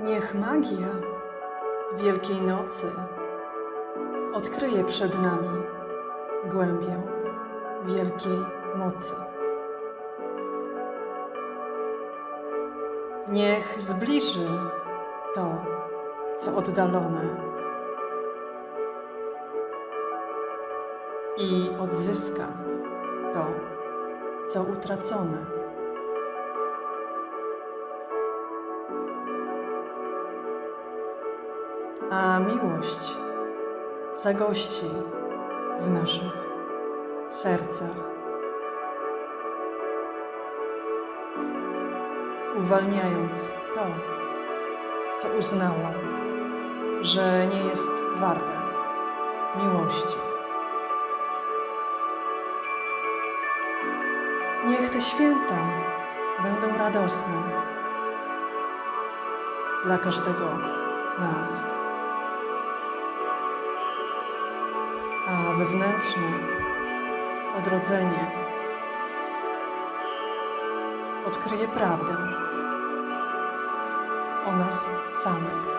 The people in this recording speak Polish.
Niech magia Wielkiej Nocy odkryje przed nami głębię wielkiej mocy. Niech zbliży to, co oddalone i odzyska to, co utracone. A miłość zagości w naszych sercach. Uwalniając to, co uznała, że nie jest warte miłości. Niech te święta będą radosne dla każdego z nas. A wewnętrzne odrodzenie odkryje prawdę o nas samych.